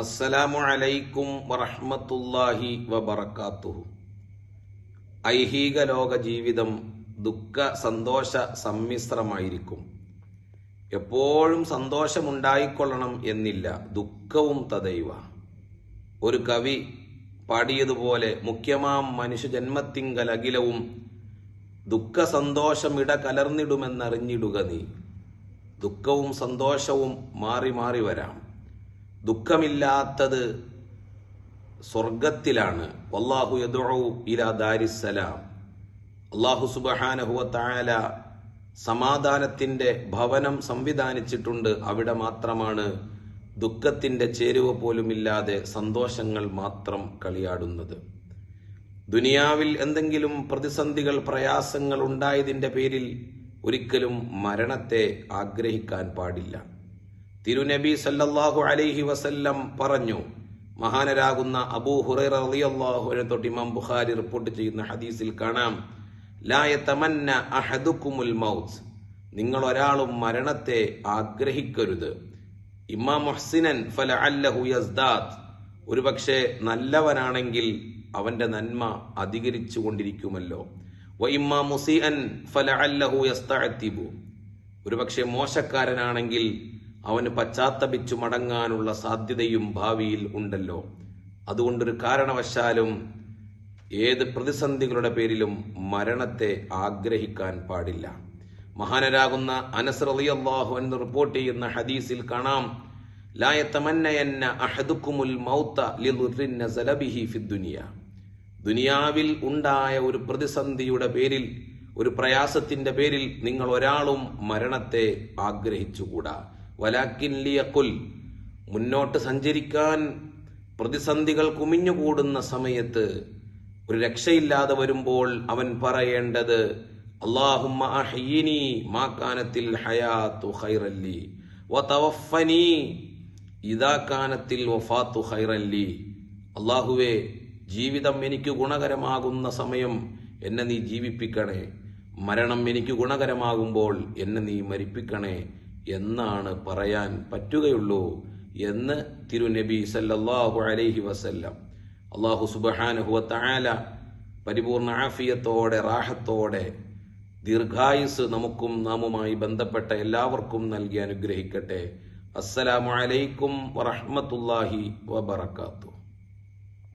അസ്സലാമു അലൈക്കും വറഹ്മത്തുള്ളാഹി വബറകാതുഹു ഐഹിക ലോക ജീവിതം ദുഃഖ സന്തോഷ സമ്മിശ്രമായിരിക്കും. എപ്പോഴും സന്തോഷമുണ്ടായിക്കൊള്ളണം എന്നില്ല ദുഃഖവും തദൈവ ഒരു കവി പാടിയതുപോലെ മുഖ്യമാം മനുഷ്യജന്മത്തിങ്കൽ അഖിലവും ദുഃഖ സന്തോഷം ഇട കലർന്നിടുമെന്നറിഞ്ഞിടുക നീ. ദുഃഖവും സന്തോഷവും മാറി മാറി വരാം. ദുഃഖമില്ലാത്തത് സ്വർഗത്തിലാണ്. വല്ലാഹു യദുഉ ഇലാ അള്ളാഹു സുബഹാനഹുവ തായാല സമാധാനത്തിന്റെ ഭവനം സംവിധാനിച്ചിട്ടുണ്ട്. അവിടെ മാത്രമാണ് ദുഃഖത്തിന്റെ ചേരുവ പോലുമില്ലാതെ സന്തോഷങ്ങൾ മാത്രം കളിയാടുന്നത്. ദുനിയാവിൽ എന്തെങ്കിലും പ്രതിസന്ധികൾ പ്രയാസങ്ങൾ ഉണ്ടായതിന്റെ പേരിൽ ഒരിക്കലും മരണത്തെ ആഗ്രഹിക്കാൻ പാടില്ല. തിരുനബി സല്ലല്ലാഹു അലൈഹി വസല്ലം പറഞ്ഞു മഹാനരാകുന്ന അബൂ ഹുറൈറ ഇമാം ബുഖാരി റിപ്പോർട്ട് ചെയ്യുന്ന ഹദീസിൽ കാണാം ലാ യതമന്ന അഹദുക്കുമുൽ മൗത്ത്. നിങ്ങൾ ഒരാളും മരണത്തെ ആഗ്രഹിക്കരുത്. ഇമാം മുഹ്സിനൻ ഫലഅല്ലഹു യസ്ദാദ്. ഒരുപക്ഷെ നല്ലവനാണെങ്കിൽ അവന്റെ നന്മ അധികരിച്ചു കൊണ്ടിരിക്കുമല്ലോ. വ ഇമ്മാ മുസീഅൻ ഫലഅല്ലഹു യസ്തഅത്തിബു. ഒരുപക്ഷെ മോശക്കാരനാണെങ്കിൽ അവന് പശ്ചാത്തപിച്ചു മടങ്ങാനുള്ള സാധ്യതയും ഭാവിയിൽ ഉണ്ടല്ലോ. അതുകൊണ്ടൊരു കാരണവശാലും ഏത് പ്രതിസന്ധികളുടെ പേരിലും മരണത്തെ ആഗ്രഹിക്കാൻ പാടില്ല. മഹാനരാകുന്ന അനസ് റളിയല്ലാഹു എന്ന് റിപ്പോർട്ട് ചെയ്യുന്ന ഹദീസിൽ കാണാം. ലായത്തമന്നയന്ന അഹദുക്കുമുൽ മൗത ലിദുർരിൻ നസല ബിഹി ഫിദ്ദുനിയ ദുനിയാവിൽ ഉണ്ടായ ഒരു പ്രതിസന്ധിയുടെ പേരിൽ ഒരു പ്രയാസത്തിന്റെ പേരിൽ നിങ്ങൾ ഒരാളും മരണത്തെ ആഗ്രഹിച്ചുകൂടാ. വലാക്കിൻ ലിയക്കുൽ മുന്നോട്ട് സഞ്ചരിക്കാൻ പ്രതിസന്ധികൾ കുമിഞ്ഞുകൂടുന്ന സമയത്ത് ഒരു രക്ഷയില്ലാതെ വരുമ്പോൾ അവൻ പറയേണ്ടത് ഖൈറല്ലി അള്ളാഹുവേ ജീവിതം എനിക്ക് ഗുണകരമാകുന്ന സമയം എന്നെ നീ ജീവിപ്പിക്കണേ. മരണം എനിക്ക് ഗുണകരമാകുമ്പോൾ എന്നെ നീ മരിപ്പിക്കണേ. എന്നാണ് പറയാൻ പറ്റുകയുള്ളൂ എന്ന് തിരുനബി സല്ലല്ലാഹു അലൈഹി വസല്ലം. അള്ളാഹു സുബഹാനഹുവ തആല പരിപൂർണ ആഫിയത്തോടെ റാഹത്തോടെ ദീർഘായുസ് നമുക്കും നാമുമായി ബന്ധപ്പെട്ട എല്ലാവർക്കും നൽകി അനുഗ്രഹിക്കട്ടെ. അസ്സലാമലൈക്കും വറഹമത്തല്ലാഹി വബറകാതുഹു.